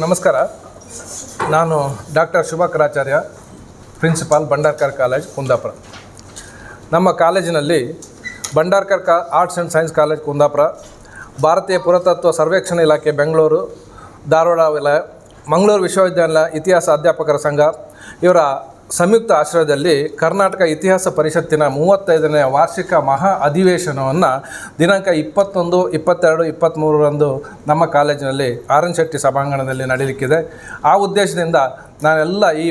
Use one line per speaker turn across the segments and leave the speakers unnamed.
ನಮಸ್ಕಾರ. ನಾನು doctor Shubhakaracharya, principal Bhandarkar college, Kundapura. ನಮ್ಮ ಕಾಲೇಜಿನಲ್ಲಿ ಭಂಡಾರ್ಕರ್ ಕಾ, arts and science college, Kundapura, ಭಾರತೀಯ ಪುರಾತತ್ವ ಸರ್ವೇಕ್ಷಣಾ ಇಲಾಖೆ, ಬೆಂಗಳೂರು, ಧಾರವಾಡ ವಲಯ ಮಂಗಳೂರು ವಿಶ್ವವಿದ್ಯಾಲಯ ಇತಿಹಾಸ ಅಧ್ಯಾಪಕರ ಸಂಘ, ಇವರ ಸಂಯುಕ್ತ ಆಶ್ರಯದಲ್ಲಿ ಕರ್ನಾಟಕ ಇತಿಹಾಸ ಪರಿಷತ್ತಿನ ಮೂವತ್ತೈದನೇ ವಾರ್ಷಿಕ ಮಹಾ ಅಧಿವೇಶನವನ್ನು ದಿನಾಂಕ ಇಪ್ಪತ್ತೊಂದು, ಇಪ್ಪತ್ತೆರಡು ಇಪ್ಪತ್ತ್ಮೂರರಂದು ನಮ್ಮ ಕಾಲೇಜಿನಲ್ಲಿ ಆರನ್ ಶೆಟ್ಟಿ ಸಭಾಂಗಣದಲ್ಲಿ ನಡೀಲಿಕ್ಕಿದೆ. ಆ ಉದ್ದೇಶದಿಂದ ನಾನೆಲ್ಲ ಈ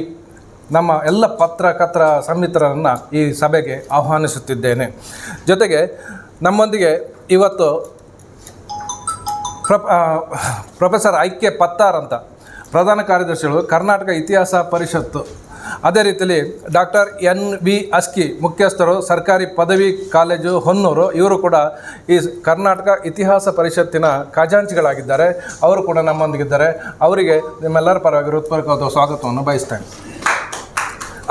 ನಮ್ಮ ಎಲ್ಲ ಪತ್ರಕರ್ತರ ಸಂಮಿತ್ರರನ್ನು ಈ ಸಭೆಗೆ ಆಹ್ವಾನಿಸುತ್ತಿದ್ದೇನೆ. ಜೊತೆಗೆ ನಮ್ಮೊಂದಿಗೆ ಇವತ್ತು ಪ್ರ ಪ್ರೊಫೆಸರ್ ಐ ಕೆ ಪತ್ತಾರ್ ಅಂತ ಪ್ರಧಾನ ಕಾರ್ಯದರ್ಶಿಗಳು ಕರ್ನಾಟಕ ಇತಿಹಾಸ ಪರಿಷತ್ತು ಅದೇ ರೀತಿಯಲ್ಲಿ ಡಾಕ್ಟರ್ ಎನ್ ವಿ ಅಸ್ಕಿ ಮುಖ್ಯಸ್ಥರು ಸರ್ಕಾರಿ ಪದವಿ ಕಾಲೇಜು ಹೊನ್ನೂರು, ಇವರು ಕೂಡ ಈ ಕರ್ನಾಟಕ ಇತಿಹಾಸ ಪರಿಷತ್ತಿನ ಖಜಾಂಚಿಗಳಾಗಿದ್ದಾರೆ. ಅವರು ಕೂಡ ನಮ್ಮೊಂದಿಗಿದ್ದಾರೆ. ಅವರಿಗೆ ನಿಮ್ಮೆಲ್ಲರ ಪರವಾಗಿ ಹೃತ್ಪೂರ್ವಕವಾದ ಸ್ವಾಗತವನ್ನು ಬಯಸ್ತೇನೆ.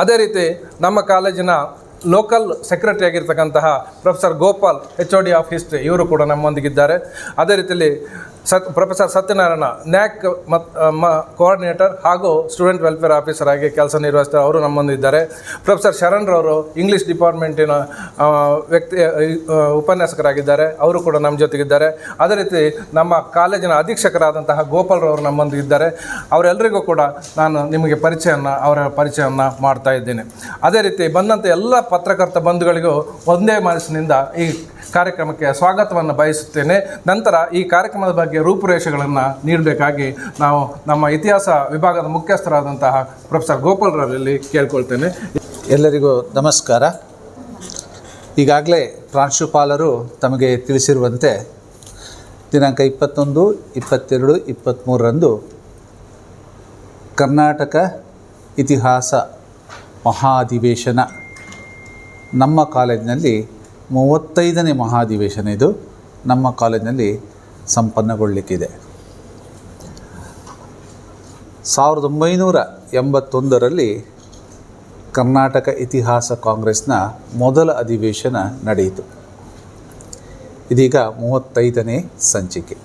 ಅದೇ ರೀತಿ ನಮ್ಮ ಕಾಲೇಜಿನ local secretary ಆಗಿರ್ತಕ್ಕಂತಹ professor Gopal H O D of history ಇವರು ಕೂಡ ನಮ್ಮೊಂದಿಗಿದ್ದಾರೆ. ಅದೇ ರೀತಿಯಲ್ಲಿ ಸತ್ ಪ್ರೊಫೆಸರ್ ಸತ್ಯನಾರಾಯಣ, ನ್ಯಾಕ್ ಮತ್ ಮ ಕೋಆರ್ಡಿನೇಟರ್ ಹಾಗೂ ಸ್ಟೂಡೆಂಟ್ ವೆಲ್ಫೇರ್ ಆಫೀಸರ್ ಆಗಿ ಕೆಲಸ ನಿರ್ವಹಿಸ್ತಾರೆ ಅವರು ನಮ್ಮೊಂದಿದ್ದಾರೆ ಪ್ರೊಫೆಸರ್ ಶರಣ್ರವರು ಇಂಗ್ಲೀಷ್ ಡಿಪಾರ್ಟ್ಮೆಂಟಿನ ವ್ಯಕ್ತಿ ಉಪನ್ಯಾಸಕರಾಗಿದ್ದಾರೆ. ಅವರು ಕೂಡ ನಮ್ಮ ಜೊತೆಗಿದ್ದಾರೆ. ಅದೇ ರೀತಿ ನಮ್ಮ ಕಾಲೇಜಿನ ಅಧೀಕ್ಷಕರಾದಂತಹ ಗೋಪಾಲ್ರವರು ನಮ್ಮೊಂದಿಗಿದ್ದಾರೆ ಅವರೆಲ್ಲರಿಗೂ ಕೂಡ ನಾನು ನಿಮಗೆ ಪರಿಚಯವನ್ನು ಅವರ ಪರಿಚಯವನ್ನು ಮಾಡ್ತಾ ಇದ್ದೇನೆ. ಅದೇ ರೀತಿ ಬಂದಂಥ ಎಲ್ಲ ಪತ್ರಕರ್ತ ಬಂಧುಗಳಿಗೂ ಒಂದೇ ಮನಸ್ಸಿನಿಂದ ಈ ಕಾರ್ಯಕ್ರಮಕ್ಕೆ ಸ್ವಾಗತವನ್ನು ಬಯಸುತ್ತೇನೆ. ನಂತರ ಈ ಕಾರ್ಯಕ್ರಮದ ಬಗ್ಗೆ ರೂಪುರೇಷೆಗಳನ್ನು ನೀಡಬೇಕಾಗಿ ನಾವು ನಮ್ಮ ಇತಿಹಾಸ ವಿಭಾಗದ ಮುಖ್ಯಸ್ಥರಾದಂತಹ ಪ್ರೊಫೆಸರ್ ಗೋಪಾಲ್ರಲ್ಲಿ ಕೇಳ್ಕೊಳ್ತೇನೆ.
ಎಲ್ಲರಿಗೂ ನಮಸ್ಕಾರ. ಈಗಾಗಲೇ ಪ್ರಾಂಶುಪಾಲರು ತಮಗೆ ತಿಳಿಸಿರುವಂತೆ ದಿನಾಂಕ ಇಪ್ಪತ್ತೊಂದು, ಇಪ್ಪತ್ತೆರಡು ಇಪ್ಪತ್ತ್ಮೂರರಂದು ಕರ್ನಾಟಕ ಇತಿಹಾಸ ಮಹಾಧಿವೇಶನ ನಮ್ಮ ಕಾಲೇಜಿನಲ್ಲಿ ಮೂವತ್ತೈದನೇ ಮಹಾಧಿವೇಶನ ಇದು. ನಮ್ಮ ಕಾಲೇಜಿನಲ್ಲಿ ಸಂಪನ್ನಗೊಳ್ಳಲಿಕ್ಕಿದೆ ಸಾವಿರದ ಒಂಬೈನೂರ ಎಂಬತ್ತೊಂದರಲ್ಲಿ ಕರ್ನಾಟಕ ಇತಿಹಾಸ ಕಾಂಗ್ರೆಸ್ನ ಮೊದಲ ಅಧಿವೇಶನ ನಡೆಯಿತು. ಇದೀಗ ಮೂವತ್ತೈದನೇ ಸಂಚಿಕೆ.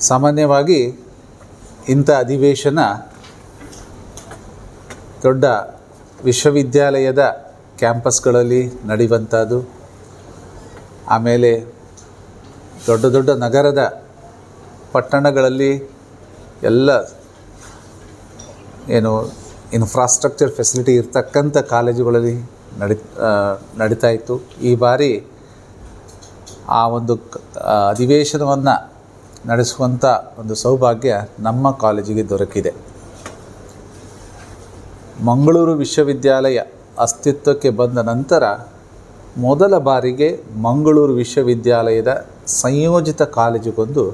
ಸಾಮಾನ್ಯವಾಗಿ ಇಂಥ ಅಧಿವೇಶನ ದೊಡ್ಡ ವಿಶ್ವವಿದ್ಯಾಲಯದ ಕ್ಯಾಂಪಸ್ಗಳಲ್ಲಿ ನಡೆಯುವಂಥದ್ದು. ಆಮೇಲೆ ದೊಡ್ಡ ದೊಡ್ಡ ನಗರದ ಪಟ್ಟಣಗಳಲ್ಲಿ ಎಲ್ಲ ಏನು ಇನ್ಫ್ರಾಸ್ಟ್ರಕ್ಚರ್ ಫೆಸಿಲಿಟಿ ಇರ್ತಕ್ಕಂಥ ಕಾಲೇಜುಗಳಲ್ಲಿ ನಡಿ ನಡೀತಾ ಇತ್ತು. ಈ ಬಾರಿ ಆ ಒಂದು ಅಧಿವೇಶನವನ್ನು ನಡೆಸುವಂಥ ಒಂದು ಸೌಭಾಗ್ಯ ನಮ್ಮ ಕಾಲೇಜಿಗೆ ದೊರಕಿದೆ. ಮಂಗಳೂರು ವಿಶ್ವವಿದ್ಯಾಲಯ ಅಸ್ತಿತ್ವಕ್ಕೆ ಬಂದ ನಂತರ ಮೊದಲ ಬಾರಿಗೆ ಮಂಗಳೂರು ವಿಶ್ವವಿದ್ಯಾಲಯದ ಸಂಯೋಜಿತ ಕಾಲೇಜಿಗೊಂದು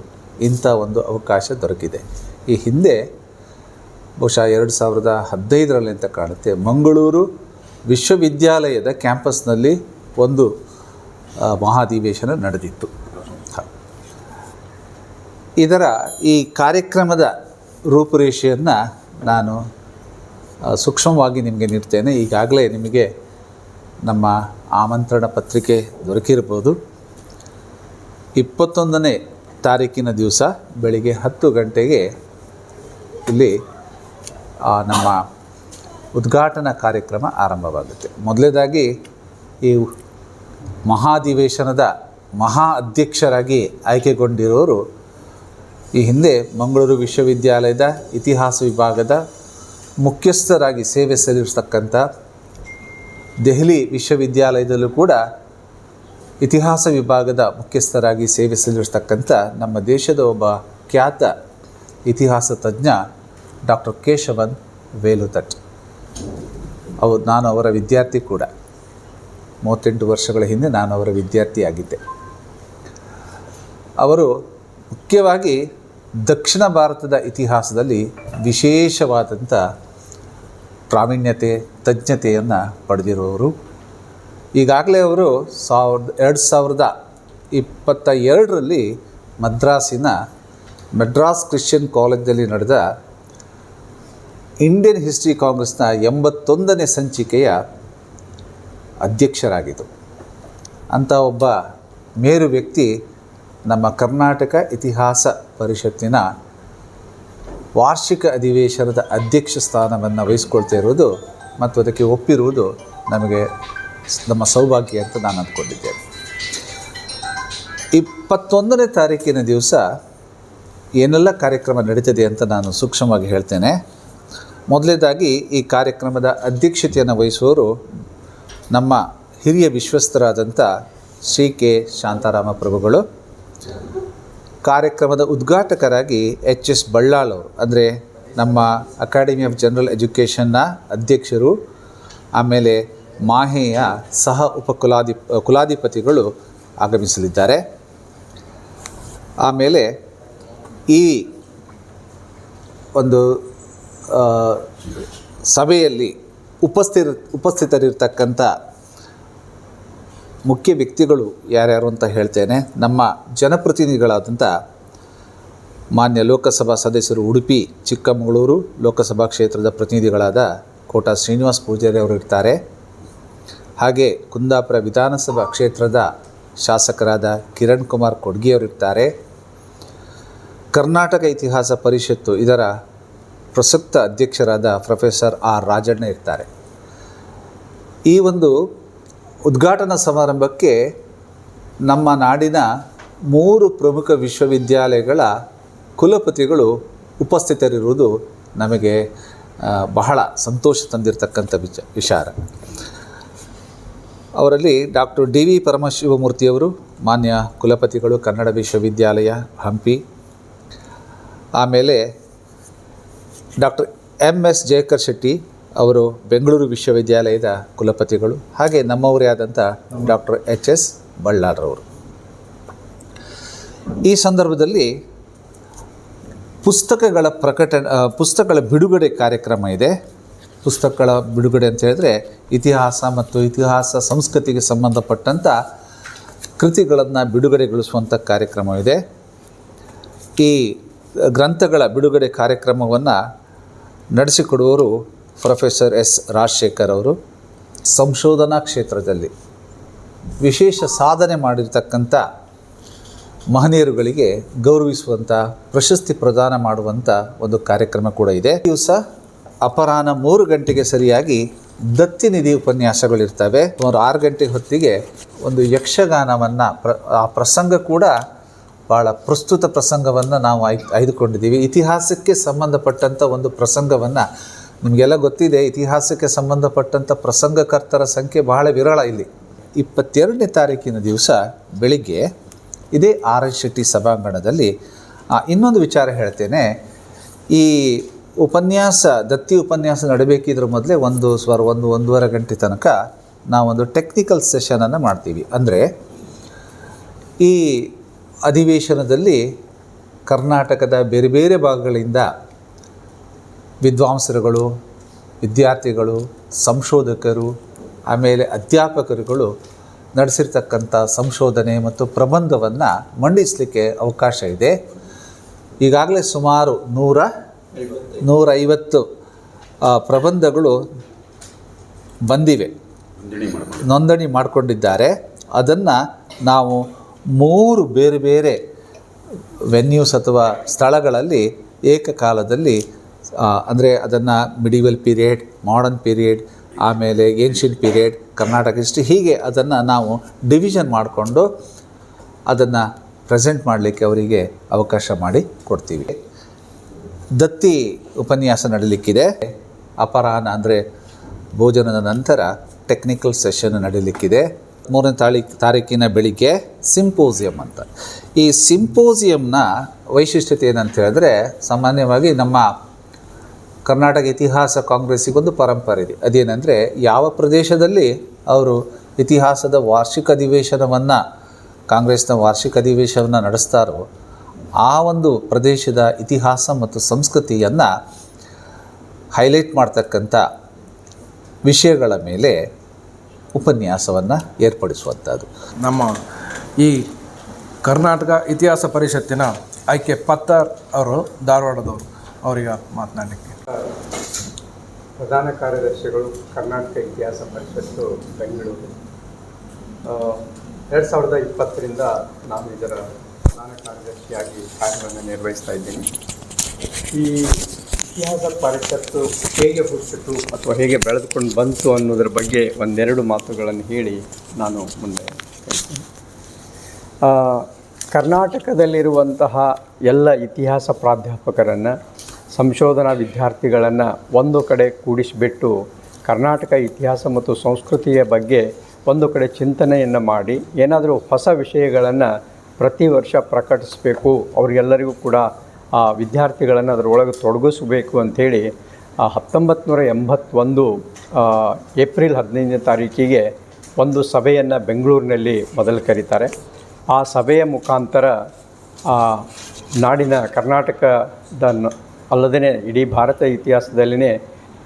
ಇಂಥ ಒಂದು ಅವಕಾಶ ದೊರಕಿದೆ. ಈ ಹಿಂದೆ ಬಹುಶಃ ಎರಡು ಸಾವಿರದ ಹದಿನೈದರಲ್ಲಿ ಅಂತ ಕಾಣುತ್ತೆ. ಮಂಗಳೂರು ವಿಶ್ವವಿದ್ಯಾಲಯದ ಕ್ಯಾಂಪಸ್ನಲ್ಲಿ ಒಂದು ಮಹಾಧಿವೇಶನ ನಡೆದಿತ್ತು. ಇದರ ಈ ಕಾರ್ಯಕ್ರಮದ ರೂಪುರೇಷೆಯನ್ನು ನಾನು ಸೂಕ್ಷ್ಮವಾಗಿ ನಿಮಗೆ ನೀಡ್ತೇನೆ. ಈಗಾಗಲೇ ನಿಮಗೆ ನಮ್ಮ ಆಮಂತ್ರಣ ಪತ್ರಿಕೆ ದೊರಕಿರ್ಬೋದು ಇಪ್ಪತ್ತೊಂದನೇ ತಾರೀಕಿನ ದಿವಸ ಬೆಳಿಗ್ಗೆ ಹತ್ತು ಗಂಟೆಗೆ ಇಲ್ಲಿ ನಮ್ಮ ಉದ್ಘಾಟನಾ ಕಾರ್ಯಕ್ರಮ ಆರಂಭವಾಗುತ್ತೆ. ಮೊದಲನೇದಾಗಿ ಈ ಮಹಾಧಿವೇಶನದ ಮಹಾ ಅಧ್ಯಕ್ಷರಾಗಿ ಆಯ್ಕೆಗೊಂಡಿರೋರು ಈ ಹಿಂದೆ ಮಂಗಳೂರು ವಿಶ್ವವಿದ್ಯಾಲಯದ ಇತಿಹಾಸ ವಿಭಾಗದ ಮುಖ್ಯಸ್ಥರಾಗಿ ಸೇವೆ ಸಲ್ಲಿಸತಕ್ಕಂಥ ದೆಹಲಿ ವಿಶ್ವವಿದ್ಯಾಲಯದಲ್ಲೂ ಕೂಡ ಇತಿಹಾಸ ವಿಭಾಗದ ಮುಖ್ಯಸ್ಥರಾಗಿ ಸೇವೆ ಸಲ್ಲಿಸತಕ್ಕಂಥ ನಮ್ಮ ದೇಶದ ಒಬ್ಬ ಖ್ಯಾತ ಇತಿಹಾಸ ತಜ್ಞ ಡಾಕ್ಟರ್ ಕೇಶವನ್ ವೇಲುತಟ್. ಅವು ನಾನು ಅವರ ವಿದ್ಯಾರ್ಥಿ ಕೂಡ. ಮೂವತ್ತೆಂಟು ವರ್ಷಗಳ ಹಿಂದೆ ನಾನು ಅವರ ವಿದ್ಯಾರ್ಥಿಯಾಗಿದ್ದೆ. ಅವರು ಮುಖ್ಯವಾಗಿ ದಕ್ಷಿಣ ಭಾರತದ ಇತಿಹಾಸದಲ್ಲಿ ವಿಶೇಷವಾದಂಥ ಪ್ರಾವೀಣ್ಯತೆ, ತಜ್ಞತೆಯನ್ನು ಪಡೆದಿರುವವರು ಈಗಾಗಲೇ ಅವರು ಸಾವಿರದ, ಎರಡು ಸಾವಿರದ ಇಪ್ಪತ್ತ ಎರಡರಲ್ಲಿ ಮದ್ರಾಸಿನ ಮೆಡ್ರಾಸ್ ಕ್ರಿಶ್ಚಿಯನ್ ಕಾಲೇಜಲ್ಲಿ ನಡೆದ ಇಂಡಿಯನ್ ಹಿಸ್ಟ್ರಿ ಕಾಂಗ್ರೆಸ್ನ ಎಂಬತ್ತೊಂದನೇ ಸಂಚಿಕೆಯ ಅಧ್ಯಕ್ಷರಾಗಿದ್ದರು ಅಂಥ ಒಬ್ಬ ಮೇರು ವ್ಯಕ್ತಿ ನಮ್ಮ ಕರ್ನಾಟಕ ಇತಿಹಾಸ ಪರಿಷತ್ತಿನ ವಾರ್ಷಿಕ ಅಧಿವೇಶನದ ಅಧ್ಯಕ್ಷ ಸ್ಥಾನವನ್ನು ವಹಿಸ್ಕೊಳ್ತಾ ಇರುವುದು ಮತ್ತು ಅದಕ್ಕೆ ಒಪ್ಪಿರುವುದು ನಮಗೆ ನಮ್ಮ ಸೌಭಾಗ್ಯ ಅಂತ ನಾನು ಅಂದ್ಕೊಂಡಿದ್ದೇನೆ. ಇಪ್ಪತ್ತೊಂದನೇ ತಾರೀಕಿನ ದಿವಸ ಏನೆಲ್ಲ ಕಾರ್ಯಕ್ರಮ ನಡೀತದೆ ಅಂತ ನಾನು ಸೂಕ್ಷ್ಮವಾಗಿ ಹೇಳ್ತೇನೆ. ಮೊದಲನೇದಾಗಿ ಈ ಕಾರ್ಯಕ್ರಮದ ಅಧ್ಯಕ್ಷತೆಯನ್ನು ವಹಿಸುವವರು ನಮ್ಮ ಹಿರಿಯ ವಿಶ್ವಸ್ತರಾದಂಥ ಶ್ರೀ ಕೆ. ಶಾಂತಾರಾಮ ಪ್ರಭುಗಳು. ಕಾರ್ಯಕ್ರಮದ ಉದ್ಘಾಟಕರಾಗಿ ಎಚ್ ಎಸ್ ಬಳ್ಳಾಳ್ ಅವರು, ಅಂದರೆ ನಮ್ಮ ಅಕಾಡೆಮಿ ಆಫ್ ಜನರಲ್ ಎಜುಕೇಷನ್ನ ಅಧ್ಯಕ್ಷರು, ಆಮೇಲೆ ಮಾಹೆಯ ಸಹ ಉಪಕುಲಾಧಿ ಕುಲಾಧಿಪತಿಗಳು ಆಗಮಿಸಲಿದ್ದಾರೆ. ಆಮೇಲೆ ಈ ಒಂದು ಸಭೆಯಲ್ಲಿ ಉಪಸ್ಥಿತ ಉಪಸ್ಥಿತರಿರ್ತಕ್ಕಂಥ ಮುಖ್ಯ ವ್ಯಕ್ತಿಗಳು ಯಾರ್ಯಾರು ಅಂತ ಹೇಳ್ತೇನೆ. ನಮ್ಮ ಜನಪ್ರತಿನಿಧಿಗಳಾದಂಥ ಮಾನ್ಯ ಲೋಕಸಭಾ ಸದಸ್ಯರು ಉಡುಪಿ, ಚಿಕ್ಕಮಗಳೂರು ಲೋಕಸಭಾ ಕ್ಷೇತ್ರದ ಪ್ರತಿನಿಧಿಗಳಾದ ಕೋಟಾ ಶ್ರೀನಿವಾಸ್ ಪೂಜಾರಿ ಅವರು ಇರ್ತಾರೆ. ಹಾಗೆ ಕುಂದಾಪುರ ವಿಧಾನಸಭಾ ಕ್ಷೇತ್ರದ ಶಾಸಕರಾದ ಕಿರಣ್ ಕುಮಾರ್ ಕೊಡ್ಗಿಯವರಿರ್ತಾರೆ ಕರ್ನಾಟಕ ಇತಿಹಾಸ ಪರಿಷತ್ತು ಇದರ ಪ್ರಸಕ್ತ ಅಧ್ಯಕ್ಷರಾದ ಪ್ರೊಫೆಸರ್ ಆರ್ ರಾಜಣ್ಣ ಇರ್ತಾರೆ. ಈ ಒಂದು ಉದ್ಘಾಟನಾ ಸಮಾರಂಭಕ್ಕೆ ನಮ್ಮ ನಾಡಿನ ಮೂರು ಪ್ರಮುಖ ವಿಶ್ವವಿದ್ಯಾಲಯಗಳ ಕುಲಪತಿಗಳು ಉಪಸ್ಥಿತರಿರುವುದು ನಮಗೆ ಬಹಳ ಸಂತೋಷ ತಂದಿರತಕ್ಕಂಥ ವಿಚ, ವಿಚಾರ. ಅವರಲ್ಲಿ ಡಾಕ್ಟರ್ ಡಿ ವಿ ಪರಮಶಿವಮೂರ್ತಿಯವರು ಮಾನ್ಯ ಕುಲಪತಿಗಳು, ಕನ್ನಡ ವಿಶ್ವವಿದ್ಯಾಲಯ, ಹಂಪಿ. ಆಮೇಲೆ doctor M S Jayakar Shetty ಅವರು ಬೆಂಗಳೂರು ವಿಶ್ವವಿದ್ಯಾಲಯದ ಕುಲಪತಿಗಳು, ಹಾಗೆ ನಮ್ಮವರೇ ಆದಂಥ ಡಾಕ್ಟರ್ ಎಚ್ ಎಸ್ ಬಳ್ಳಾಳ್ರವರು ಈ ಸಂದರ್ಭದಲ್ಲಿ ಪುಸ್ತಕಗಳ ಪ್ರಕಟಣೆ ಪುಸ್ತಕಗಳ ಬಿಡುಗಡೆ ಕಾರ್ಯಕ್ರಮ ಇದೆ. ಪುಸ್ತಕಗಳ ಬಿಡುಗಡೆ ಅಂತ ಹೇಳಿದ್ರೆ ಇತಿಹಾಸ ಮತ್ತು ಇತಿಹಾಸ ಸಂಸ್ಕೃತಿಗೆ ಸಂಬಂಧಪಟ್ಟಂಥ ಕೃತಿಗಳನ್ನು ಬಿಡುಗಡೆಗೊಳಿಸುವಂಥ ಕಾರ್ಯಕ್ರಮವಿದೆ ಈ ಗ್ರಂಥಗಳ ಬಿಡುಗಡೆ ಕಾರ್ಯಕ್ರಮವನ್ನು ನಡೆಸಿಕೊಡುವವರು ಪ್ರೊಫೆಸರ್ ಎಸ್ ರಾಜಶೇಖರ್ ಅವರು ಸಂಶೋಧನಾ ಕ್ಷೇತ್ರದಲ್ಲಿ ವಿಶೇಷ ಸಾಧನೆ ಮಾಡಿರ್ತಕ್ಕಂಥ ಮಹನೀಯರುಗಳಿಗೆ ಗೌರವಿಸುವಂಥ, ಪ್ರಶಸ್ತಿ ಪ್ರದಾನ ಮಾಡುವಂಥ ಒಂದು ಕಾರ್ಯಕ್ರಮ ಕೂಡ ಇದೆ. ದಿವಸ ಅಪರಾಹ್ನ ಮೂರು ಗಂಟೆಗೆ ಸರಿಯಾಗಿ ದತ್ತಿ ನಿಧಿ ಉಪನ್ಯಾಸಗಳಿರ್ತವೆ. ಸುಮಾರು ಆರು ಗಂಟೆ ಹೊತ್ತಿಗೆ ಒಂದು ಯಕ್ಷಗಾನವನ್ನು ಪ್ರ, ಆ ಪ್ರಸಂಗ ಕೂಡ ಭಾಳ ಪ್ರಸ್ತುತ ಪ್ರಸಂಗವನ್ನು ನಾವು ಆಯ್, ಆಯ್ದುಕೊಂಡಿದ್ದೀವಿ. ಇತಿಹಾಸಕ್ಕೆ ಸಂಬಂಧಪಟ್ಟಂಥ ಒಂದು ಪ್ರಸಂಗವನ್ನು ನಿಮಗೆಲ್ಲ ಗೊತ್ತಿದೆ, ಇತಿಹಾಸಕ್ಕೆ ಸಂಬಂಧಪಟ್ಟಂಥ ಪ್ರಸಂಗಕರ್ತರ ಸಂಖ್ಯೆ ಬಹಳ ವಿರಳ ಇಲ್ಲಿ. ಇಪ್ಪತ್ತೆರಡನೇ ತಾರೀಕಿನ ದಿವಸ ಬೆಳಿಗ್ಗೆ ಇದೇ ಆರ್ ಎಸ್ ಶೆಟ್ಟಿ ಸಭಾಂಗಣದಲ್ಲಿ ಇನ್ನೊಂದು ವಿಚಾರ ಹೇಳ್ತೇನೆ. ಈ ಉಪನ್ಯಾಸ, ದತ್ತಿ ಉಪನ್ಯಾಸ ನಡಬೇಕಿದ್ರ ಮೊದಲೇ ಒಂದು ಸ್ವರ, ಒಂದು ಒಂದೂವರೆ ಗಂಟೆ ತನಕ ನಾವೊಂದು ಟೆಕ್ನಿಕಲ್ ಸೆಷನನ್ನು ಮಾಡ್ತೀವಿ. ಅಂದರೆ ಈ ಅಧಿವೇಶನದಲ್ಲಿ ಕರ್ನಾಟಕದ ಬೇರೆ ಬೇರೆ ಭಾಗಗಳಿಂದ ವಿದ್ವಾಂಸರುಗಳು ವಿದ್ಯಾರ್ಥಿಗಳು ಸಂಶೋಧಕರು ಆಮೇಲೆ ಅಧ್ಯಾಪಕರುಗಳು ನಡೆಸಿರ್ತಕ್ಕಂಥ ಸಂಶೋಧನೆ ಮತ್ತು ಪ್ರಬಂಧವನ್ನು ಮಂಡಿಸಲಿಕ್ಕೆ ಅವಕಾಶ ಇದೆ. ಈಗಾಗಲೇ ಸುಮಾರು ನೂರ ನೂರೈವತ್ತು ಪ್ರಬಂಧಗಳು ಬಂದಿವೆ. ನೋಂದಣಿ ಮಾಡಿಕೊಂಡಿದ್ದಾರೆ. ಅದನ್ನು ನಾವು ಮೂರು ಬೇರೆ ಬೇರೆ ವೆನ್ಯೂಸ್ ಅಥವಾ ಸ್ಥಳಗಳಲ್ಲಿ ಏಕಕಾಲದಲ್ಲಿ ಅಂದರೆ ಅದನ್ನು ಮಿಡಿವಲ್ ಪೀರಿಯಡ್ ಮಾಡರ್ನ್ ಪೀರಿಯಡ್ ಆಮೇಲೆ ಏನ್ಷಿಯಂಟ್ ಪೀರಿಯಡ್ ಕರ್ನಾಟಕ ಹಿಸ್ಟ್ರಿ ಹೀಗೆ ಅದನ್ನು ನಾವು ಡಿವಿಷನ್ ಮಾಡಿಕೊಂಡು ಅದನ್ನು ಪ್ರೆಸೆಂಟ್ ಮಾಡಲಿಕ್ಕೆ ಅವರಿಗೆ ಅವಕಾಶ ಮಾಡಿ ಕೊಡ್ತೀವಿ. ದತ್ತಿ ಉಪನ್ಯಾಸ ನಡೀಲಿಕ್ಕಿದೆ. ಅಪರಾಹ್ನ ಅಂದರೆ ಭೋಜನದ ನಂತರ ಟೆಕ್ನಿಕಲ್ ಸೆಷನ್ ನಡೀಲಿಕ್ಕಿದೆ. ಮೂರನೇ ತಾಳಿ, ತಾರೀಕಿನ ಬೆಳಿಗ್ಗೆ ಸಿಂಪೋಸಿಯಂ ಅಂತ. ಈ ಸಿಂಪೋಸಿಯಂನ ವೈಶಿಷ್ಟ್ಯತೆ ಏನಂತ ಹೇಳಿದ್ರೆ ಸಾಮಾನ್ಯವಾಗಿ ನಮ್ಮ ಕರ್ನಾಟಕ ಇತಿಹಾಸ ಕಾಂಗ್ರೆಸ್ಸಿಗೊಂದು ಪರಂಪರೆ ಇದೆ. ಅದೇನೆಂದರೆ ಯಾವ ಪ್ರದೇಶದಲ್ಲಿ ಅವರು ಇತಿಹಾಸದ ವಾರ್ಷಿಕ ಅಧಿವೇಶನವನ್ನು, ಕಾಂಗ್ರೆಸ್ನ ವಾರ್ಷಿಕ ಅಧಿವೇಶನವನ್ನು ನಡೆಸ್ತಾರೋ ಆ ಒಂದು ಪ್ರದೇಶದ ಇತಿಹಾಸ ಮತ್ತು ಸಂಸ್ಕೃತಿಯನ್ನು ಹೈಲೈಟ್ ಮಾಡ್ತಕ್ಕಂಥ ವಿಷಯಗಳ ಮೇಲೆ ಉಪನ್ಯಾಸವನ್ನು ಏರ್ಪಡಿಸುವಂಥದ್ದು.
ನಮ್ಮ ಈ ಕರ್ನಾಟಕ ಇತಿಹಾಸ ಪರಿಷತ್ತಿನ ಆಯ್ಕೆ ಪತ್ತಾರ್ ಅವರು, ಧಾರವಾಡದವರು ಅವರಿಗೆ ಮಾತನಾಡಲಿಕ್ಕೆ
ಪ್ರಧಾನ ಕಾರ್ಯದರ್ಶಿಗಳು ಕರ್ನಾಟಕ ಇತಿಹಾಸ ಪರಿಷತ್ತು, ಬೆಂಗಳೂರು. ಎರಡು ಸಾವಿರದ ಇಪ್ಪತ್ತರಿಂದ ನಾನು ಇದರ ಪ್ರಧಾನ ಕಾರ್ಯದರ್ಶಿಯಾಗಿ ಕಾರ್ಯವನ್ನು ನಿರ್ವಹಿಸ್ತಾ ಇದ್ದೀನಿ. ಈ ಇತಿಹಾಸ ಪರಿಷತ್ತು ಹೇಗೆ ಹುಟ್ಟಿತು ಅಥವಾ ಹೇಗೆ ಬೆಳೆದುಕೊಂಡು ಬಂತು ಅನ್ನೋದ್ರ ಬಗ್ಗೆ ಒಂದೆರಡು ಮಾತುಗಳನ್ನು ಹೇಳಿ ನಾನು ಮುಂದೆ ಕರ್ನಾಟಕದಲ್ಲಿರುವಂತಹ ಎಲ್ಲ ಇತಿಹಾಸ ಪ್ರಾಧ್ಯಾಪಕರನ್ನು ಸಂಶೋಧನಾ ವಿದ್ಯಾರ್ಥಿಗಳನ್ನು ಒಂದು ಕಡೆ ಕೂಡಿಸಿಬಿಟ್ಟು ಕರ್ನಾಟಕ ಇತಿಹಾಸ ಮತ್ತು ಸಂಸ್ಕೃತಿಯ ಬಗ್ಗೆ ಒಂದು ಕಡೆ ಚಿಂತನೆಯನ್ನು ಮಾಡಿ, ಏನಾದರೂ ಹೊಸ ವಿಷಯಗಳನ್ನು ಪ್ರತಿ ವರ್ಷ ಪ್ರಕಟಿಸಬೇಕು, ಅವರಿಗೆಲ್ಲರಿಗೂ ಕೂಡ ಆ ವಿದ್ಯಾರ್ಥಿಗಳನ್ನು ಅದರೊಳಗೆ ತೊಡಗಿಸಬೇಕು ಅಂಥೇಳಿ ಹತ್ತೊಂಬತ್ತು ನೂರ ಎಂಬತ್ತೊಂದು ಏಪ್ರಿಲ್ ಹದಿನೈದನೇ ತಾರೀಕಿಗೆ ಒಂದು ಸಭೆಯನ್ನು ಬೆಂಗಳೂರಿನಲ್ಲಿ ಮೊದಲು ಕರೀತಾರೆ ಆ ಸಭೆಯ ಮುಖಾಂತರ ನಾಡಿನ ಕರ್ನಾಟಕದ ಅಲ್ಲದೇ ಇಡೀ ಭಾರತ ಇತಿಹಾಸದಲ್ಲಿನೇ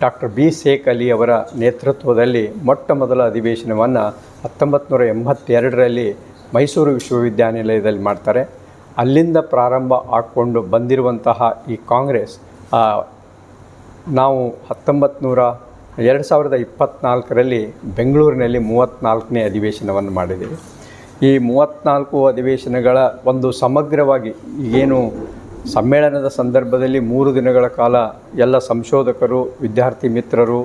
ಡಾಕ್ಟರ್ ಬಿ ಸೇಖ್ ಅಲಿ ಅವರ ನೇತೃತ್ವದಲ್ಲಿ ಮೊಟ್ಟ ಮೊದಲ ಅಧಿವೇಶನವನ್ನು ಹತ್ತೊಂಬತ್ತು ನೂರ ಎಂಬತ್ತೆರಡರಲ್ಲಿ ಮೈಸೂರು ವಿಶ್ವವಿದ್ಯಾನಿಲಯದಲ್ಲಿ ಮಾಡ್ತಾರೆ. ಅಲ್ಲಿಂದ ಪ್ರಾರಂಭ ಆಗಿಕೊಂಡು ಬಂದಿರುವಂತಹ ಈ ಕಾಂಗ್ರೆಸ್ ನಾವು ಹತ್ತೊಂಬತ್ತು ನೂರ ಎರಡು ಸಾವಿರದ ಇಪ್ಪತ್ತ್ನಾಲ್ಕರಲ್ಲಿ ಬೆಂಗಳೂರಿನಲ್ಲಿ ಮೂವತ್ತ್ನಾಲ್ಕನೇ ಅಧಿವೇಶನವನ್ನು ಮಾಡಿದ್ದೀವಿ. ಈ ಮೂವತ್ತ್ನಾಲ್ಕು ಅಧಿವೇಶನಗಳ ಒಂದು ಸಮಗ್ರವಾಗಿ ಏನು ಸಮ್ಮೇಳನದ ಸಂದರ್ಭದಲ್ಲಿ ಮೂರು ದಿನಗಳ ಕಾಲ ಎಲ್ಲ ಸಂಶೋಧಕರು, ವಿದ್ಯಾರ್ಥಿ ಮಿತ್ರರು,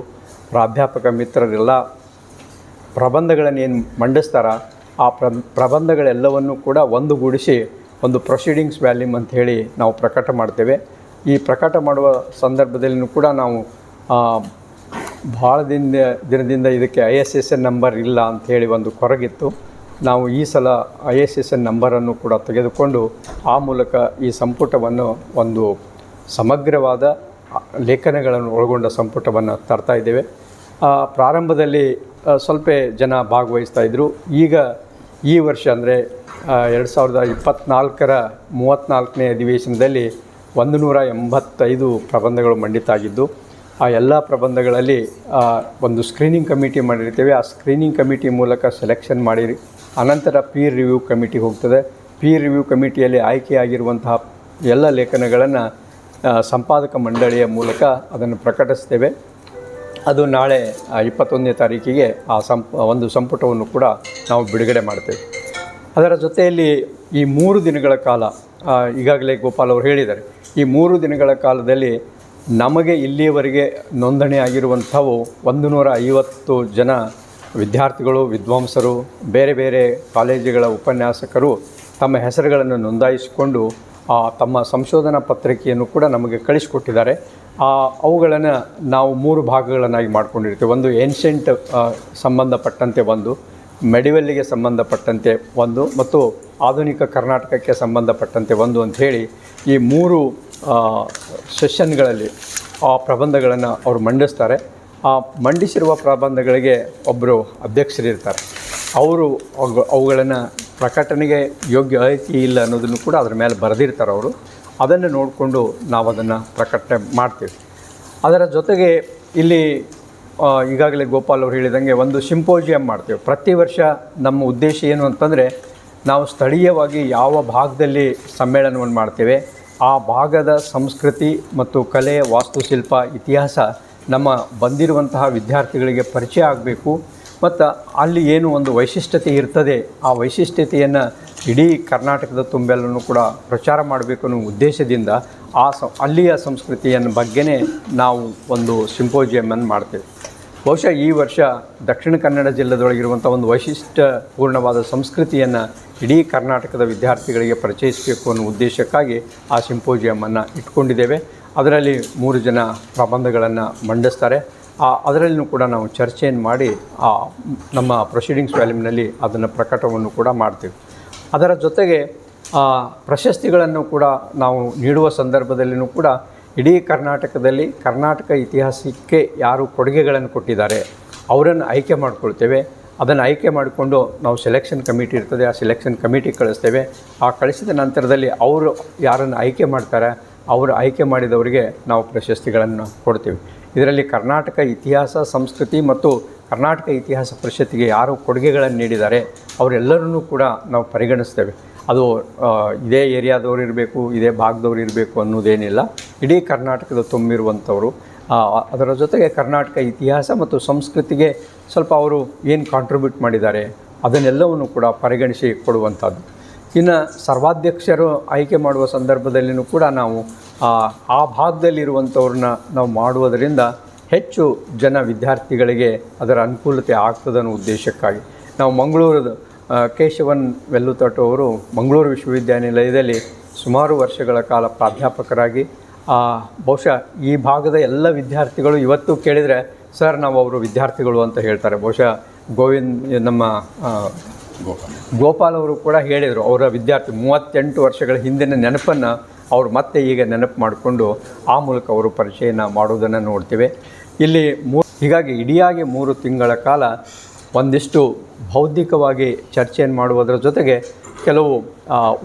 ಪ್ರಾಧ್ಯಾಪಕ ಮಿತ್ರರೆಲ್ಲ ಪ್ರಬಂಧಗಳನ್ನು ಏನು ಮಂಡಿಸ್ತಾರ, ಆ ಪ್ರ, ಪ್ರಬಂಧಗಳೆಲ್ಲವನ್ನು ಕೂಡ ಒಂದುಗೂಡಿಸಿ ಒಂದು ಪ್ರೊಸೀಡಿಂಗ್ಸ್ ವ್ಯಾಲ್ಯೂಮ್ ಅಂತ ಹೇಳಿ ನಾವು ಪ್ರಕಟ ಮಾಡ್ತೇವೆ. ಈ ಪ್ರಕಟ ಮಾಡುವ ಸಂದರ್ಭದಲ್ಲಿಯೂ ಕೂಡ ನಾವು ಭಾಳ ದಿನ ದಿನದಿಂದ ಇದಕ್ಕೆ I S S N number ಇಲ್ಲ ಅಂಥೇಳಿ ಒಂದು ಕೊರಗಿತ್ತು. ನಾವು ಈ ಸಲ ಐ ಎಸ್ ಎಸ್ ಎನ್ ನಂಬರನ್ನು ಕೂಡ ತೆಗೆದುಕೊಂಡು ಆ ಮೂಲಕ ಈ ಸಂಪುಟವನ್ನು ಒಂದು ಸಮಗ್ರವಾದ ಲೇಖನಗಳನ್ನು ಒಳಗೊಂಡ ಸಂಪುಟವನ್ನು ತರ್ತಾ ಇದ್ದೇವೆ. ಪ್ರಾರಂಭದಲ್ಲಿ ಸ್ವಲ್ಪ ಜನ ಭಾಗವಹಿಸ್ತಾ ಇದ್ದರು ಈಗ ಈ ವರ್ಷ ಅಂದರೆ ಎರಡು ಸಾವಿರದ ಇಪ್ಪತ್ತ್ನಾಲ್ಕರ ಮೂವತ್ತ್ನಾಲ್ಕನೇ ಅಧಿವೇಶನದಲ್ಲಿ ಒಂದು ನೂರ ಎಂಬತ್ತೈದು ಪ್ರಬಂಧಗಳು ಮಂಡಿತ ಆಗಿದ್ದು ಆ ಎಲ್ಲ ಪ್ರಬಂಧಗಳಲ್ಲಿ ಒಂದು ಸ್ಕ್ರೀನಿಂಗ್ ಕಮಿಟಿ ಮಾಡಿರ್ತೇವೆ. ಆ ಸ್ಕ್ರೀನಿಂಗ್ ಕಮಿಟಿ ಮೂಲಕ ಸೆಲೆಕ್ಷನ್ ಮಾಡಿ ಅನಂತರ ಪೀರ್ ರಿವ್ಯೂ ಕಮಿಟಿ ಹೋಗ್ತದೆ. ಪೀರ್ ರಿವ್ಯೂ ಕಮಿಟಿಯಲ್ಲಿ ಆಯ್ಕೆಯಾಗಿರುವಂತಹ ಎಲ್ಲ ಲೇಖನಗಳನ್ನು ಸಂಪಾದಕ ಮಂಡಳಿಯ ಮೂಲಕ ಅದನ್ನು ಪ್ರಕಟಿಸ್ತೇವೆ. ಅದು ನಾಳೆ ಇಪ್ಪತ್ತೊಂದನೇ ತಾರೀಕಿಗೆ ಆ ಸಂಪ, ಒಂದು ಸಂಪುಟವನ್ನು ಕೂಡ ನಾವು ಬಿಡುಗಡೆ ಮಾಡ್ತೇವೆ. ಅದರ ಜೊತೆಯಲ್ಲಿ ಈ ಮೂರು ದಿನಗಳ ಕಾಲ ಈಗಾಗಲೇ ಗೋಪಾಲ್ ಅವರು ಹೇಳಿದ್ದಾರೆ. ಈ ಮೂರು ದಿನಗಳ ಕಾಲದಲ್ಲಿ ನಮಗೆ ಇಲ್ಲಿಯವರೆಗೆ ನೋಂದಣಿ ಆಗಿರುವಂಥವು ಒಂದು ನೂರ ಐವತ್ತು ಜನ ವಿದ್ಯಾರ್ಥಿಗಳು, ವಿದ್ವಾಂಸರು, ಬೇರೆ ಬೇರೆ ಕಾಲೇಜುಗಳ ಉಪನ್ಯಾಸಕರು ತಮ್ಮ ಹೆಸರುಗಳನ್ನು ನೋಂದಾಯಿಸಿಕೊಂಡು ತಮ್ಮ ಸಂಶೋಧನಾ ಪತ್ರಿಕೆಯನ್ನು ಕೂಡ ನಮಗೆ ಕಳಿಸಿಕೊಟ್ಟಿದ್ದಾರೆ. ಅವುಗಳನ್ನು ನಾವು ಮೂರು ಭಾಗಗಳನ್ನಾಗಿ ಮಾಡಿಕೊಂಡಿರ್ತೀವಿ. ಒಂದು ಏನ್ಷೆಂಟ್ ಸಂಬಂಧಪಟ್ಟಂತೆ ಒಂದು ಮೆಡಿವಲ್ಲಿಗೆ ಸಂಬಂಧಪಟ್ಟಂತೆ ಒಂದು ಮತ್ತು ಆಧುನಿಕ ಕರ್ನಾಟಕಕ್ಕೆ ಸಂಬಂಧಪಟ್ಟಂತೆ ಒಂದು ಅಂತ ಹೇಳಿ ಈ ಮೂರು ಸೆಷನ್ಗಳಲ್ಲಿ ಆ ಪ್ರಬಂಧಗಳನ್ನು ಅವರು ಮಂಡಿಸ್ತಾರೆ. ಆ ಮಂಡಿಸಿರುವ ಪ್ರಬಂಧಗಳಿಗೆ ಒಬ್ಬರು ಅಧ್ಯಕ್ಷರಿರ್ತಾರೆ. ಅವರು ಅವು- ಅವುಗಳನ್ನು ಪ್ರಕಟಣೆಗೆ ಯೋಗ್ಯ ಐತಿ ಇಲ್ಲ ಅನ್ನೋದನ್ನು ಕೂಡ ಅದರ ಮೇಲೆ ಬರೆದಿರ್ತಾರೆ ಅವರು. ಅದನ್ನು ನೋಡಿಕೊಂಡು ನಾವು ಅದನ್ನು ಪ್ರಕಟಣೆ ಮಾಡ್ತೀವಿ. ಅದರ ಜೊತೆಗೆ ಇಲ್ಲಿ ಈಗಾಗಲೇ ಗೋಪಾಲ್ ಅವರು ಹೇಳಿದಂಗೆ ಒಂದು ಸಿಂಪೋಜಿಯಂ ಮಾಡ್ತೇವೆ. ಪ್ರತಿ ವರ್ಷ ನಮ್ಮ ಉದ್ದೇಶ ಏನು ಅಂತಂದರೆ, ನಾವು ಸ್ಥಳೀಯವಾಗಿ ಯಾವ ಭಾಗದಲ್ಲಿ ಸಮ್ಮೇಳನವನ್ನು ಮಾಡ್ತೇವೆ, ಆ ಭಾಗದ ಸಂಸ್ಕೃತಿ ಮತ್ತು ಕಲೆ ವಾಸ್ತುಶಿಲ್ಪ, ಇತಿಹಾಸ ನಮ್ಮ ಬಂದಿರುವಂತಹ ವಿದ್ಯಾರ್ಥಿಗಳಿಗೆ ಪರಿಚಯ ಆಗಬೇಕು. ಮತ್ತು ಅಲ್ಲಿ ಏನು ಒಂದು ವೈಶಿಷ್ಟ್ಯತೆ ಇರ್ತದೆ, ಆ ವೈಶಿಷ್ಟ್ಯತೆಯನ್ನು ಇಡೀ ಕರ್ನಾಟಕದ ತುಂಬೆಲ್ಲನೂ ಕೂಡ ಪ್ರಚಾರ ಮಾಡಬೇಕು ಅನ್ನೋ ಉದ್ದೇಶದಿಂದ ಆ ಸ, ಅಲ್ಲಿಯ ಸಂಸ್ಕೃತಿಯನ್ನು ಬಗ್ಗೆನೇ ನಾವು ಒಂದು ಸಿಂಪೋಜಿಯಮನ್ನು ಮಾಡ್ತೇವೆ. ಬಹುಶಃ ಈ ವರ್ಷ ದಕ್ಷಿಣ ಕನ್ನಡ ಜಿಲ್ಲೆದೊಳಗಿರುವಂಥ ಒಂದು ವೈಶಿಷ್ಟ್ಯಪೂರ್ಣವಾದ ಸಂಸ್ಕೃತಿಯನ್ನು ಇಡೀ ಕರ್ನಾಟಕದ ವಿದ್ಯಾರ್ಥಿಗಳಿಗೆ ಪರಿಚಯಿಸಬೇಕು ಅನ್ನೋ ಉದ್ದೇಶಕ್ಕಾಗಿ ಆ ಸಿಂಪೋಜಿಯಮನ್ನು ಇಟ್ಕೊಂಡಿದ್ದೇವೆ. ಅದರಲ್ಲಿ ಮೂರು ಜನ ಪ್ರಬಂಧಗಳನ್ನು ಮಂಡಿಸ್ತಾರೆ. ಆ ಅದರಲ್ಲೂ ಕೂಡ ನಾವು ಚರ್ಚೆಯನ್ನು ಮಾಡಿ, ಆ, ನಮ್ಮ ಪ್ರೊಸೀಡಿಂಗ್ಸ್ ವ್ಯಾಲ್ಯೂಮ್ನಲ್ಲಿ ಅದನ್ನು ಪ್ರಕಟವನ್ನು ಕೂಡ ಮಾಡ್ತೀವಿ. ಅದರ ಜೊತೆಗೆ ಪ್ರಶಸ್ತಿಗಳನ್ನು ಕೂಡ ನಾವು ನೀಡುವ ಸಂದರ್ಭದಲ್ಲಿಯೂ ಕೂಡ ಇಡೀ ಕರ್ನಾಟಕದಲ್ಲಿ ಕರ್ನಾಟಕ ಇತಿಹಾಸಕ್ಕೆ ಯಾರು ಕೊಡುಗೆಗಳನ್ನು ಕೊಟ್ಟಿದ್ದಾರೆ, ಅವರನ್ನು ಆಯ್ಕೆ ಮಾಡಿಕೊಳ್ತೇವೆ. ಅದನ್ನು ಆಯ್ಕೆ ಮಾಡಿಕೊಂಡು ನಾವು ಸೆಲೆಕ್ಷನ್ ಕಮಿಟಿ ಇರ್ತದೆ, ಆ ಸೆಲೆಕ್ಷನ್ ಕಮಿಟಿ ಕಳಿಸ್ತೇವೆ. ಆ ಕಳಿಸಿದ ನಂತರದಲ್ಲಿ ಅವರು ಯಾರನ್ನು ಆಯ್ಕೆ ಮಾಡ್ತಾರೆ ಅವರು ಆಯ್ಕೆ ಮಾಡಿದವರಿಗೆ ನಾವು ಪ್ರಶಸ್ತಿಗಳನ್ನು ಕೊಡ್ತೀವಿ. ಇದರಲ್ಲಿ ಕರ್ನಾಟಕ ಇತಿಹಾಸ, ಸಂಸ್ಕೃತಿ ಮತ್ತು ಕರ್ನಾಟಕ ಇತಿಹಾಸ ಪರಿಷತ್ತಿಗೆ ಯಾರು ಕೊಡುಗೆಗಳನ್ನು ನೀಡಿದ್ದಾರೆ, ಅವರೆಲ್ಲರನ್ನೂ ಕೂಡ ನಾವು ಪರಿಗಣಿಸ್ತೇವೆ. ಅದು ಇದೇ ಏರಿಯಾದವರು ಇರಬೇಕು, ಇದೇ ಭಾಗದವ್ರು ಇರಬೇಕು ಅನ್ನೋದೇನಿಲ್ಲ. ಇಡೀ ಕರ್ನಾಟಕದ ತುಂಬಿರುವಂಥವರು. ಅದರ ಜೊತೆಗೆ ಕರ್ನಾಟಕ ಇತಿಹಾಸ ಮತ್ತು ಸಂಸ್ಕೃತಿಗೆ ಸ್ವಲ್ಪ ಅವರು ಏನು ಕಾಂಟ್ರಿಬ್ಯೂಟ್ ಮಾಡಿದ್ದಾರೆ, ಅದನ್ನೆಲ್ಲವನ್ನು ಕೂಡ ಪರಿಗಣಿಸಿ ಕೊಡುವಂಥದ್ದು. ಇನ್ನು ಸರ್ವಾಧ್ಯಕ್ಷರು ಆಯ್ಕೆ ಮಾಡುವ ಸಂದರ್ಭದಲ್ಲಿಯೂ ಕೂಡ ನಾವು ಆ, ಭಾಗದಲ್ಲಿರುವಂಥವ್ರನ್ನ ನಾವು ಮಾಡುವುದರಿಂದ ಹೆಚ್ಚು ಜನ ವಿದ್ಯಾರ್ಥಿಗಳಿಗೆ ಅದರ ಅನುಕೂಲತೆ ಆಗ್ತದೆ ಉದ್ದೇಶಕ್ಕಾಗಿ. ನಾವು ಮಂಗಳೂರದ ಕೇಶವನ್ ವೆಲ್ಲುತಟ್ಟು ಅವರು ಮಂಗಳೂರು ವಿಶ್ವವಿದ್ಯಾನಿಲಯದಲ್ಲಿ ಸುಮಾರು ವರ್ಷಗಳ ಕಾಲ ಪ್ರಾಧ್ಯಾಪಕರಾಗಿ ಬಹುಶಃ ಈ ಭಾಗದ ಎಲ್ಲ ವಿದ್ಯಾರ್ಥಿಗಳು ಇವತ್ತು ಕೇಳಿದರೆ ಸರ್ ನಾವು ಅವರು ವಿದ್ಯಾರ್ಥಿಗಳು ಅಂತ ಹೇಳ್ತಾರೆ. ಬಹುಶಃ ಗೋವಿಂದ್ ನಮ್ಮ ಗೋಪಾಲ್. ಅವರು ಕೂಡ ಹೇಳಿದರು, ಅವರ ವಿದ್ಯಾರ್ಥಿ ಮೂವತ್ತೆಂಟು ವರ್ಷಗಳ ಹಿಂದಿನ ನೆನಪನ್ನು ಅವರು ಮತ್ತೆ ಈಗ ನೆನಪು ಮಾಡಿಕೊಂಡು ಆ ಮೂಲಕ ಅವರು ಪರಿಚಯನ ಮಾಡುವುದನ್ನು ನೋಡ್ತೇವೆ. ಇಲ್ಲಿ ಮೂ, ಹೀಗಾಗಿ ಇಡಿಯಾಗಿ ಮೂರು ತಿಂಗಳ ಕಾಲ ಒಂದಿಷ್ಟು ಬೌದ್ಧಿಕವಾಗಿ ಚರ್ಚೆಯನ್ನು ಮಾಡುವುದರ ಜೊತೆಗೆ ಕೆಲವು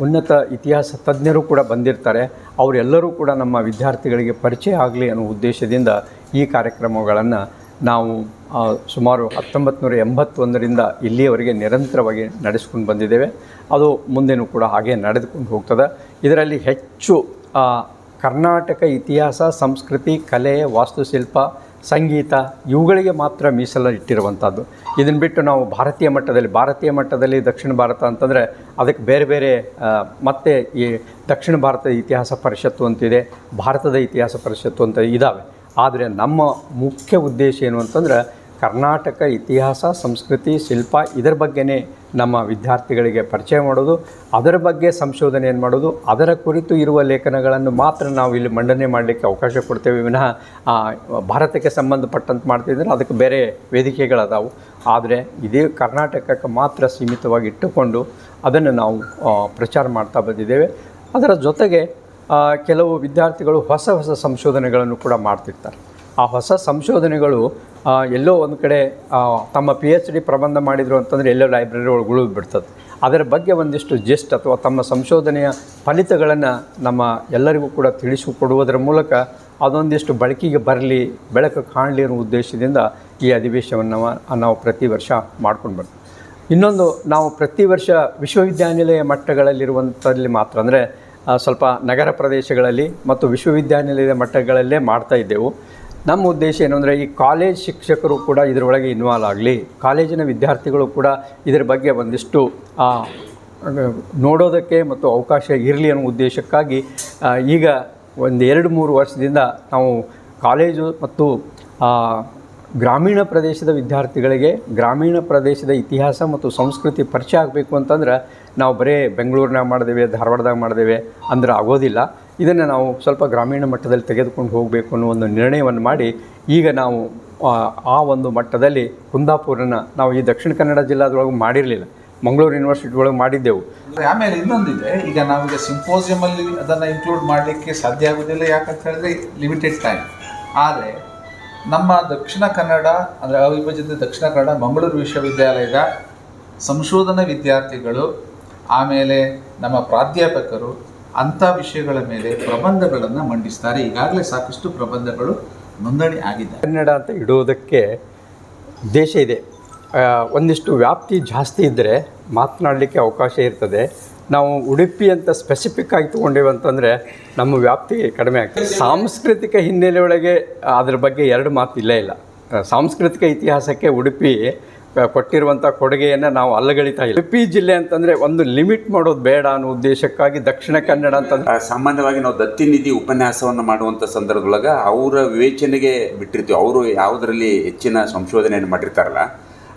ಉನ್ನತ ಇತಿಹಾಸ ತಜ್ಞರು ಕೂಡ ಬಂದಿರ್ತಾರೆ. ಅವರೆಲ್ಲರೂ ಕೂಡ ನಮ್ಮ ವಿದ್ಯಾರ್ಥಿಗಳಿಗೆ ಪರಿಚಯ ಆಗಲಿ ಅನ್ನೋ ಉದ್ದೇಶದಿಂದ ಈ ಕಾರ್ಯಕ್ರಮಗಳನ್ನು ನಾವು ಸುಮಾರು ಹತ್ತೊಂಬತ್ತು ನೂರ ಎಂಬತ್ತೊಂದರಿಂದ ಇಲ್ಲಿಯವರೆಗೆ ನಿರಂತರವಾಗಿ ನಡೆಸ್ಕೊಂಡು ಬಂದಿದ್ದೇವೆ. ಅದು ಮುಂದೆನೂ ಕೂಡ ಹಾಗೆ ನಡೆದುಕೊಂಡು ಹೋಗ್ತದೆ. ಇದರಲ್ಲಿ ಹೆಚ್ಚು ಕರ್ನಾಟಕ ಇತಿಹಾಸ, ಸಂಸ್ಕೃತಿ, ಕಲೆ, ವಾಸ್ತುಶಿಲ್ಪ, ಸಂಗೀತ ಇವುಗಳಿಗೆ ಮಾತ್ರ ಮೀಸಲು ಇಟ್ಟಿರುವಂಥದ್ದು. ಇದನ್ನು ಬಿಟ್ಟು ನಾವು ಭಾರತೀಯ ಮಟ್ಟದಲ್ಲಿ ಭಾರತೀಯ ಮಟ್ಟದಲ್ಲಿ ದಕ್ಷಿಣ ಭಾರತ ಅಂತಂದರೆ ಅದಕ್ಕೆ ಬೇರೆ ಬೇರೆ ಮತ್ತೆ ಈ ದಕ್ಷಿಣ ಭಾರತದ ಇತಿಹಾಸ ಪರಿಷತ್ತು ಅಂತಿದೆ, ಭಾರತದ ಇತಿಹಾಸ ಪರಿಷತ್ತು ಅಂತ ಇದ್ದಾವೆ ಆದರೆ ನಮ್ಮ ಮುಖ್ಯ ಉದ್ದೇಶ ಏನು ಅಂತಂದ್ರೆ ಕರ್ನಾಟಕ ಇತಿಹಾಸ, ಸಂಸ್ಕೃತಿ, ಶಿಲ್ಪ ಇದರ ಬಗ್ಗೆನೇ ನಮ್ಮ ವಿದ್ಯಾರ್ಥಿಗಳಿಗೆ ಪರಿಚಯ ಮಾಡೋದು, ಅದರ ಬಗ್ಗೆ ಸಂಶೋಧನೆಯನ್ನು ಮಾಡೋದು, ಅದರ ಕುರಿತು ಇರುವ ಲೇಖನಗಳನ್ನು ಮಾತ್ರ ನಾವು ಇಲ್ಲಿ ಮಂಡನೆ ಮಾಡಲಿಕ್ಕೆ ಅವಕಾಶ ಕೊಡ್ತೇವೆ. ವಿನಃ ಭಾರತಕ್ಕೆ ಸಂಬಂಧಪಟ್ಟಂತೆ ಮಾಡ್ತಿದ್ರೆ ಅದಕ್ಕೆ ಬೇರೆ ವೇದಿಕೆಗಳದಾವು. ಆದರೆ ಇದೇ ಕರ್ನಾಟಕಕ್ಕೆ ಮಾತ್ರ ಸೀಮಿತವಾಗಿ ಇಟ್ಟುಕೊಂಡು ಅದನ್ನು ನಾವು ಪ್ರಚಾರ ಮಾಡ್ತಾ ಬಂದಿದ್ದೇವೆ. ಅದರ ಜೊತೆಗೆ ಕೆಲವು ವಿದ್ಯಾರ್ಥಿಗಳು ಹೊಸ ಹೊಸ ಸಂಶೋಧನೆಗಳನ್ನು ಕೂಡ ಮಾಡ್ತಿರ್ತಾರೆ. ಆ ಹೊಸ ಸಂಶೋಧನೆಗಳು ಎಲ್ಲೋ ಒಂದು ಕಡೆ ತಮ್ಮ ಪಿ ಎಚ್ ಡಿ ಪ್ರಬಂಧ ಮಾಡಿದರು ಅಂತಂದರೆ ಎಲ್ಲೋ ಲೈಬ್ರರಿ ಒಳಗೆ ಉಳಿದು ಬಿಡ್ತದೆ. ಅದರ ಬಗ್ಗೆ ಒಂದಿಷ್ಟು ಜೆಸ್ಟ್ ಅಥವಾ ತಮ್ಮ ಸಂಶೋಧನೆಯ ಫಲಿತಗಳನ್ನು ನಮ್ಮ ಎಲ್ಲರಿಗೂ ಕೂಡ ತಿಳಿಸಿಕೊಡುವುದರ ಮೂಲಕ ಅದೊಂದಿಷ್ಟು ಬಳಕೆಗೆ ಬರಲಿ, ಬೆಳಕು ಕಾಣಲಿ ಅನ್ನೋ ಉದ್ದೇಶದಿಂದ ಈ ಅಧಿವೇಶನವನ್ನು ನಾವು ಪ್ರತಿ ವರ್ಷ ಮಾಡ್ಕೊಂಡು ಬರ್ತೀವಿ ಇನ್ನೊಂದು, ನಾವು ಪ್ರತಿ ವರ್ಷ ವಿಶ್ವವಿದ್ಯಾನಿಲಯ ಮಟ್ಟಗಳಲ್ಲಿರುವಂಥಲ್ಲಿ ಮಾತ್ರ ಅಂದರೆ ಸ್ವಲ್ಪ ನಗರ ಪ್ರದೇಶಗಳಲ್ಲಿ ಮತ್ತು ವಿಶ್ವವಿದ್ಯಾನಿಲಯದ ಮಟ್ಟಗಳಲ್ಲೇ ಮಾಡ್ತಾ ಇದ್ದೆವು. ನಮ್ಮ ಉದ್ದೇಶ ಏನು ಅಂದರೆ ಈ ಕಾಲೇಜ್ ಶಿಕ್ಷಕರು ಕೂಡ ಇದರೊಳಗೆ ಇನ್ವಾಲ್ವ್ ಆಗಲಿ, ಕಾಲೇಜಿನ ವಿದ್ಯಾರ್ಥಿಗಳು ಕೂಡ ಇದರ ಬಗ್ಗೆ ಒಂದಿಷ್ಟು ನೋಡೋದಕ್ಕೆ ಮತ್ತು ಅವಕಾಶ ಇರಲಿ ಅನ್ನೋ ಉದ್ದೇಶಕ್ಕಾಗಿ ಈಗ ಒಂದು ಎರಡು ಮೂರು ವರ್ಷದಿಂದ ನಾವು ಕಾಲೇಜು ಮತ್ತು ಗ್ರಾಮೀಣ ಪ್ರದೇಶದ ವಿದ್ಯಾರ್ಥಿಗಳಿಗೆ ಗ್ರಾಮೀಣ ಪ್ರದೇಶದ ಇತಿಹಾಸ ಮತ್ತು ಸಂಸ್ಕೃತಿ ಪರಿಚಯ ಆಗಬೇಕು ಅಂತಂದ್ರೆ ನಾವು ಬರೇ ಬೆಂಗಳೂರಿನಾಗ ಮಾಡಿದೇವೆ ಧಾರವಾಡದಾಗ ಮಾಡಿದೇವೆ ಅಂದ್ರೆ ಆಗೋದಿಲ್ಲ. ಇದನ್ನು ನಾವು ಸ್ವಲ್ಪ ಗ್ರಾಮೀಣ ಮಟ್ಟದಲ್ಲಿ ತೆಗೆದುಕೊಂಡು ಹೋಗಬೇಕು ಅನ್ನೋ ಒಂದು ನಿರ್ಣಯವನ್ನು ಮಾಡಿ ಈಗ ನಾವು ಆ, ಒಂದು ಮಟ್ಟದಲ್ಲಿ ಕುಂದಾಪುರನ ನಾವು ಈ ದಕ್ಷಿಣ ಕನ್ನಡ ಜಿಲ್ಲಾದೊಳಗೆ ಮಾಡಿರಲಿಲ್ಲ. ಮಂಗಳೂರು ಯೂನಿವರ್ಸಿಟಿ ಒಳಗೆ ಮಾಡಿದ್ದೆವು
ಆಮೇಲೆ ಇನ್ನೊಂದಿದೆ ಈಗ ನಾವೀಗ ಸಿಂಪೋಸಿಯಮಲ್ಲಿ ಅದನ್ನು ಇನ್ಕ್ಲೂಡ್ ಮಾಡಲಿಕ್ಕೆ ಸಾಧ್ಯ ಆಗೋದಿಲ್ಲ ಯಾಕಂತ ಹೇಳಿದ್ರೆ ಲಿಮಿಟೆಡ್ ಟೈಮ್ ಆದರೆ ನಮ್ಮ ದಕ್ಷಿಣ ಕನ್ನಡ, ಅಂದರೆ ಅವಿಭಜಿತ ದಕ್ಷಿಣ ಕನ್ನಡ ಮಂಗಳೂರು ವಿಶ್ವವಿದ್ಯಾಲಯದ ಸಂಶೋಧನಾ ವಿದ್ಯಾರ್ಥಿಗಳು, ಆಮೇಲೆ ನಮ್ಮ ಪ್ರಾಧ್ಯಾಪಕರು ಅಂಥ ವಿಷಯಗಳ ಮೇಲೆ ಪ್ರಬಂಧಗಳನ್ನು ಮಂಡಿಸ್ತಾರೆ. ಈಗಾಗಲೇ ಸಾಕಷ್ಟು ಪ್ರಬಂಧಗಳು ನೋಂದಣಿ ಆಗಿದೆ
ಕನ್ನಡ ಅಂತ ಇಡುವುದಕ್ಕೆ ಉದ್ದೇಶ ಇದೆ. ಒಂದಿಷ್ಟು ವ್ಯಾಪ್ತಿ ಜಾಸ್ತಿ ಇದ್ದರೆ ಮಾತನಾಡಲಿಕ್ಕೆ ಅವಕಾಶ ಇರ್ತದೆ. ನಾವು ಉಡುಪಿ ಅಂತ ಸ್ಪೆಸಿಫಿಕ್ ಆಗಿ ತೊಗೊಂಡೇವೆ ಅಂತಂದರೆ ನಮ್ಮ ವ್ಯಾಪ್ತಿ ಕಡಿಮೆ ಆಗ್ತದೆ. ಸಾಂಸ್ಕೃತಿಕ ಹಿನ್ನೆಲೆ ಒಳಗೆ ಅದ್ರ ಬಗ್ಗೆ ಎರಡು ಮಾತು ಇಲ್ಲೇ ಇಲ್ಲ. ಸಾಂಸ್ಕೃತಿಕ ಇತಿಹಾಸಕ್ಕೆ ಉಡುಪಿ ಕೊಟ್ಟಿರುವಂಥ ಕೊಡುಗೆಯನ್ನು ನಾವು ಅಲ್ಲಗಳಿತಾ ಇಲ್ಲ. ಉಡುಪಿ ಜಿಲ್ಲೆ ಅಂತಂದರೆ ಒಂದು ಲಿಮಿಟ್ ಮಾಡೋದು ಬೇಡ ಅನ್ನೋ ಉದ್ದೇಶಕ್ಕಾಗಿ ದಕ್ಷಿಣ ಕನ್ನಡ
ಆ, ಸಾಮಾನ್ಯವಾಗಿ ನಾವು ದತ್ತಿನಿಧಿ ಉಪನ್ಯಾಸವನ್ನು ಮಾಡುವಂಥ ಸಂದರ್ಭದೊಳಗೆ ಅವರ ವಿವೇಚನೆಗೆ ಬಿಟ್ಟಿರ್ತೀವಿ. ಅವರು ಯಾವುದರಲ್ಲಿ ಹೆಚ್ಚಿನ ಸಂಶೋಧನೆಯನ್ನು ಮಾಡಿರ್ತಾರಲ್ಲ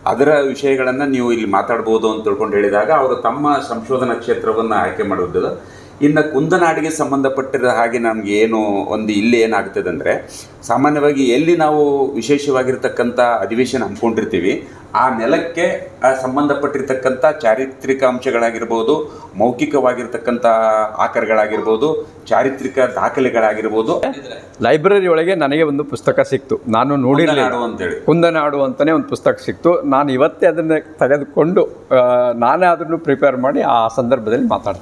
ಅದರ ವಿಷಯಗಳನ್ನು ನೀವು ಇಲ್ಲಿ ಮಾತಾಡ್ಬೋದು ಅಂತ ತಿಳ್ಕೊಂಡು ಹೇಳಿದಾಗ ಅವರು ತಮ್ಮ ಸಂಶೋಧನಾ ಕ್ಷೇತ್ರವನ್ನು ಆಯ್ಕೆ ಮಾಡೋದು ಇನ್ನು ಕುಂದನಾಡಿಗೆ ಸಂಬಂಧಪಟ್ಟಿರೋ ಹಾಗೆ ನಮಗೆ ಏನು ಒಂದು ಇಲ್ಲಿ ಏನಾಗ್ತದೆ ಅಂದರೆ ಸಾಮಾನ್ಯವಾಗಿ ಎಲ್ಲಿ ನಾವು ವಿಶೇಷವಾಗಿರ್ತಕ್ಕಂಥ ಅಧಿವೇಶನ ಹಮ್ಮಿಕೊಂಡಿರ್ತೀವಿ ಆ ನೆಲಕ್ಕೆ ಸಂಬಂಧಪಟ್ಟಿರ್ತಕ್ಕಂಥ ಚಾರಿತ್ರಿಕ ಅಂಶಗಳಾಗಿರ್ಬೋದು ಮೌಖಿಕವಾಗಿರ್ತಕ್ಕಂಥ ಆಕರಗಳಾಗಿರ್ಬೋದು ಚಾರಿತ್ರಿಕ ದಾಖಲೆಗಳಾಗಿರ್ಬೋದು.
ಲೈಬ್ರರಿ ಒಳಗೆ ನನಗೆ ಒಂದು ಪುಸ್ತಕ ಸಿಕ್ತು. ನಾನು
ಕುಂದನಾಡು ಅಂತೇಳಿ.
ಕುಂದನಾಡು ಅಂತಲೇ ಒಂದು ಪುಸ್ತಕ ಸಿಕ್ತು. ನಾನು ಇವತ್ತೇ ಅದನ್ನು ತೆಗೆದುಕೊಂಡು ನಾನೇ ಅದನ್ನು ಪ್ರಿಪೇರ್ ಮಾಡಿ ಆ ಸಂದರ್ಭದಲ್ಲಿ ಮಾತಾಡ್ತೇನೆ.